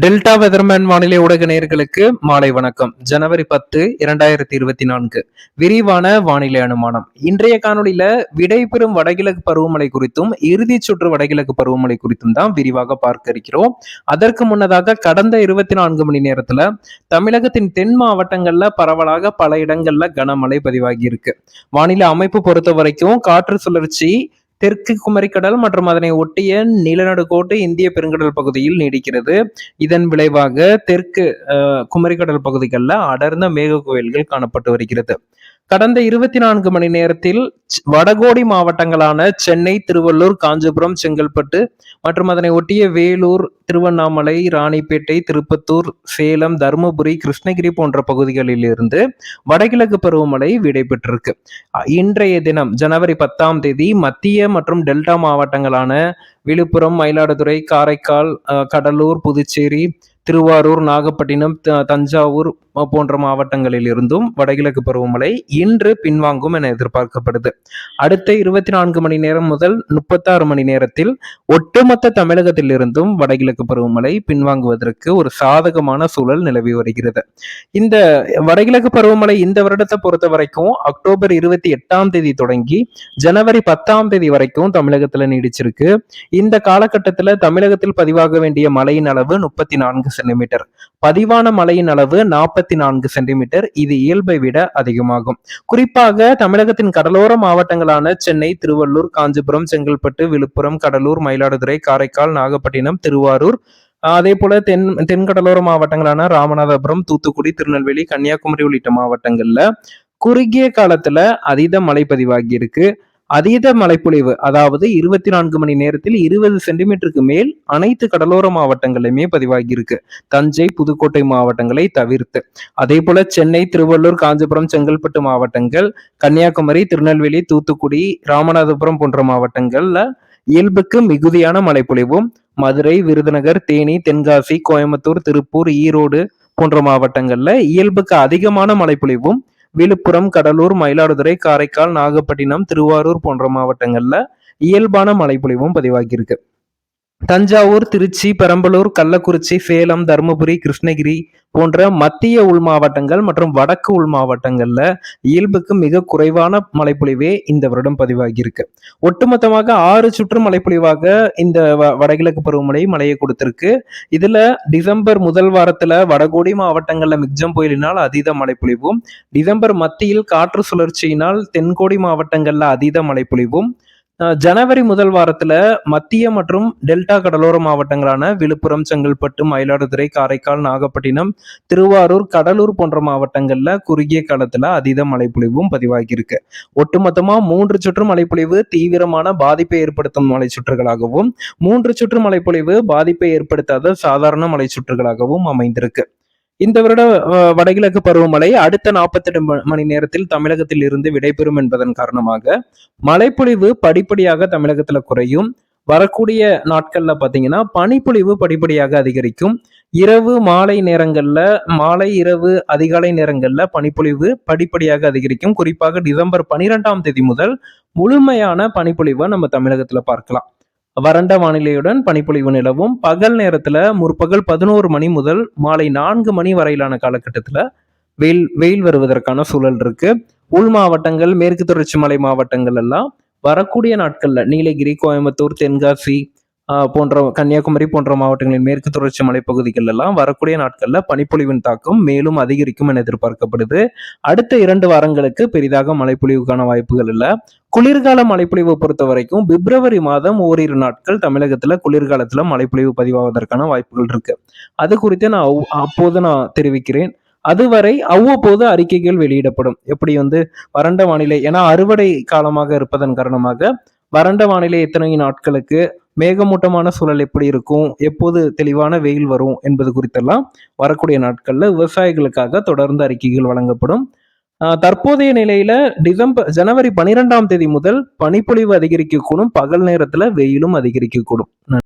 Delta weatherman வானிலை ஊடக நேர்களுக்கு மாலை வணக்கம். ஜனவரி பத்து இரண்டாயிரத்தி இருபத்தி நான்கு. விரிவான வானிலை அனுமானம். இன்றைய காணொலியில விடைபெறும் வடகிழக்கு பருவமழை குறித்தும் இறுதி சுற்று வடகிழக்கு பருவமழை குறித்தும் தான் விரிவாக பார்க்க இருக்கிறோம். அதற்கு முன்னதாக கடந்த இருபத்தி நான்கு மணி நேரத்துல தமிழகத்தின் தென் மாவட்டங்கள்ல பரவலாக பல இடங்கள்ல கனமழை பதிவாகி இருக்கு. வானிலை அமைப்பு பொறுத்த வரைக்கும் காற்று சுழற்சி தெற்கு குமரிக்கடல் மற்றும் அதனை ஒட்டிய நிலநடுக்கோட்டு இந்திய பெருங்கடல் பகுதியில் நீடிக்கிறது. இதன் விளைவாக தெற்கு குமரிக்கடல் பகுதிகளில் அடர்ந்த மேக கோயில்கள் காணப்பட்டு வருகிறது. கடந்த இருபத்தி நான்கு மணி நேரத்தில் வடகோடி மாவட்டங்களான சென்னை திருவள்ளூர் காஞ்சிபுரம் செங்கல்பட்டு மற்றும் அதனை ஒட்டிய வேலூர் திருவண்ணாமலை ராணிப்பேட்டை திருப்பத்தூர் சேலம் தருமபுரி கிருஷ்ணகிரி போன்ற பகுதிகளில் இருந்து வடகிழக்கு பருவமழை விடைபெற்றிருக்கு. இன்றைய தினம் ஜனவரி பத்தாம் தேதி மத்திய மற்றும் டெல்டா மாவட்டங்களான விழுப்புரம் மயிலாடுதுறை காரைக்கால் கடலூர் புதுச்சேரி திருவாரூர் நாகப்பட்டினம் தஞ்சாவூர் போன்ற மாவட்டங்களில் இருந்தும் வடகிழக்கு பருவமழை இன்று பின்வாங்கும் என எதிர்பார்க்கப்படுது. அடுத்த இருபத்தி நான்கு மணி நேரம் முதல் முப்பத்தாறு மணி நேரத்தில் ஒட்டுமொத்த தமிழகத்தில் இருந்தும் வடகிழக்கு பருவமழை பின்வாங்குவதற்கு ஒரு சாதகமான சூழல் நிலவி வருகிறது. இந்த வடகிழக்கு பருவமழை இந்த வருடத்தை பொறுத்த வரைக்கும் அக்டோபர் இருபத்தி எட்டாம் தேதி தொடங்கி ஜனவரி பத்தாம் தேதி வரைக்கும் தமிழகத்துல நீடிச்சிருக்கு. இந்த காலகட்டத்தில் தமிழகத்தில் பதிவாக வேண்டிய மழையின் அளவு முப்பத்தி நான்கு சென்டிமீட்டர். பதிவான மழையின் அளவு நாற்பத்தி நான்கு சென்டிமீட்டர். இது இயல்பை விட அதிகமாகும். குறிப்பாக தமிழகத்தின் கடலோர மாவட்டங்களான சென்னை திருவள்ளூர் காஞ்சிபுரம் செங்கல்பட்டு விழுப்புரம் கடலூர் மயிலாடுதுறை காரைக்கால் நாகப்பட்டினம் திருவாரூர். அதே போல தென் தென்கடலோர மாவட்டங்களான ராமநாதபுரம் தூத்துக்குடி திருநெல்வேலி கன்னியாகுமரி உள்ளிட்ட மாவட்டங்கள்ல குறுகிய காலத்துல அதீத மழை பதிவாகி இருக்கு. அதீத மழைப்பொழிவு அதாவது இருபத்தி நான்கு மணி நேரத்தில் இருபது சென்டிமீட்டருக்கு மேல் அனைத்து கடலோர மாவட்டங்களிலுமே பதிவாகியிருக்கு. தஞ்சை புதுக்கோட்டை மாவட்டங்களை தவிர்த்து. அதே போல சென்னை திருவள்ளூர் காஞ்சிபுரம் செங்கல்பட்டு மாவட்டங்கள் கன்னியாகுமரி திருநெல்வேலி தூத்துக்குடி ராமநாதபுரம் போன்ற மாவட்டங்கள்ல இயல்புக்கு மிகுதியான மழைப்பொழிவும் மதுரை விருதுநகர் தேனி தென்காசி கோயம்புத்தூர் திருப்பூர் ஈரோடு போன்ற மாவட்டங்கள்ல இயல்புக்கு அதிகமான மழைப்பொழிவும் விழுப்புரம் கடலூர் மயிலாடுதுறை காரைக்கால் நாகப்பட்டினம் திருவாரூர் போன்ற மாவட்டங்கள்ல இயல்பான மழைப்பொழிவும் பதிவாகியிருக்கு. தஞ்சாவூர் திருச்சி பெரம்பலூர் கள்ளக்குறிச்சி சேலம் தருமபுரி கிருஷ்ணகிரி போன்ற மத்திய உள் மாவட்டங்கள் மற்றும் வடக்கு உள் மாவட்டங்கள்ல இயல்புக்கு மிக குறைவான மழைப்பொழிவே இந்த வருடம் பதிவாகியிருக்கு. ஒட்டுமொத்தமாக ஆறு சுற்று மழைப்பொழிவாக இந்த வடகிழக்கு பருவமழை மழையை கொடுத்திருக்கு. இதுல டிசம்பர் முதல் வாரத்துல வடகோடி மாவட்டங்கள்ல மிக்ஜம் புயலினால் அதீத மழைப்பொழிவும் டிசம்பர் மத்தியில் காற்று சுழற்சியினால் தென்கோடி மாவட்டங்கள்ல அதீத மழைப்பொழிவும் ஜனவரி முதல் வாரத்துல மத்திய மற்றும் டெல்டா கடலோர மாவட்டங்களான விழுப்புரம் செங்கல்பட்டு மயிலாடுதுறை காரைக்கால் நாகப்பட்டினம் திருவாரூர் கடலூர் போன்ற மாவட்டங்கள்ல குறுகிய காலத்துல அதீத மழைப்பொழிவும் பதிவாகியிருக்கு. ஒட்டுமொத்தமா மூன்று சுற்று மழைப்பொழிவு தீவிரமான பாதிப்பை ஏற்படுத்தும் மலை சுற்றுகளாகவும் மூன்று சுற்று மழைப்பொழிவு பாதிப்பை ஏற்படுத்தாத சாதாரண மலை சுற்றுகளாகவும் அமைந்திருக்கு. இந்த வருட வடகிழக்கு பருவமழை அடுத்த நாற்பத்தெட்டு மணி நேரத்தில் தமிழகத்தில் இருந்து விடைபெறும் என்பதன் காரணமாக மழைப்பொழிவு படிப்படியாக தமிழகத்துல குறையும். வரக்கூடிய நாட்கள்ல பாத்தீங்கன்னா பனிப்பொழிவு படிப்படியாக அதிகரிக்கும். இரவு மாலை நேரங்கள்ல மாலை இரவு அதிகாலை நேரங்கள்ல பனிப்பொழிவு படிப்படியாக அதிகரிக்கும். குறிப்பாக டிசம்பர் பனிரெண்டாம் தேதி முதல் முழுமையான பனிப்பொழிவை நம்ம தமிழகத்துல பார்க்கலாம். வறண்ட வானிலையுடன் பனிப்பொழிவு நிலவும். பகல் நேரத்துல முற்பகல் பதினோரு மணி முதல் மாலை நான்கு மணி வரையிலான காலகட்டத்துல வெயில் வெயில் வருவதற்கான சூழல் இருக்கு. உள் மாவட்டங்கள் மேற்கு தொடர்ச்சி மலை மாவட்டங்கள் எல்லாம் வரக்கூடிய நாட்கள்ல நீலகிரி கோயம்புத்தூர் தென்காசி போன்ற கன்னியாகுமரி போன்ற மாவட்டங்களின் மேற்கு தொடர்ச்சி மலைப்பகுதிகள் எல்லாம் வரக்கூடிய நாட்களில் பனிப்பொழிவின் தாக்கம் மேலும் அதிகரிக்கும் என எதிர்பார்க்கப்படுது. அடுத்த இரண்டு வாரங்களுக்கு பெரிதாக மழைப்பொழிவுக்கான வாய்ப்புகள் இல்லை. குளிர்கால மழைப்பொழிவை பொறுத்த வரைக்கும் பிப்ரவரி மாதம் ஓரிரு நாட்கள் தமிழகத்துல குளிர்காலத்துல மழைப்பொழிவு பதிவாவதற்கான வாய்ப்புகள் இருக்கு. அது குறித்து நான் அப்போது நான் தெரிவிக்கிறேன். அதுவரை அவ்வப்போது அறிக்கைகள் வெளியிடப்படும். எப்படி வந்து வறண்ட வானிலை ஏன்னா அறுவடை காலமாக இருப்பதன் காரணமாக வறண்ட வானிலை எத்தனை நாட்களுக்கு மேகமூட்டமான சூழல் எப்படி இருக்கும்? எப்போது தெளிவான வெயில் வரும் என்பது குறித்தெல்லாம் வரக்கூடிய நாட்களில் விவசாயிகளுக்காக தொடர்ந்து அறிக்கைகள் வழங்கப்படும். தற்போதைய நிலையில டிசம்பர் ஜனவரி பனிரெண்டாம் தேதி முதல் பனிப்பொழிவு அதிகரிக்கக்கூடும் பகல் நேரத்துல வெயிலும் அதிகரிக்கக்கூடும்.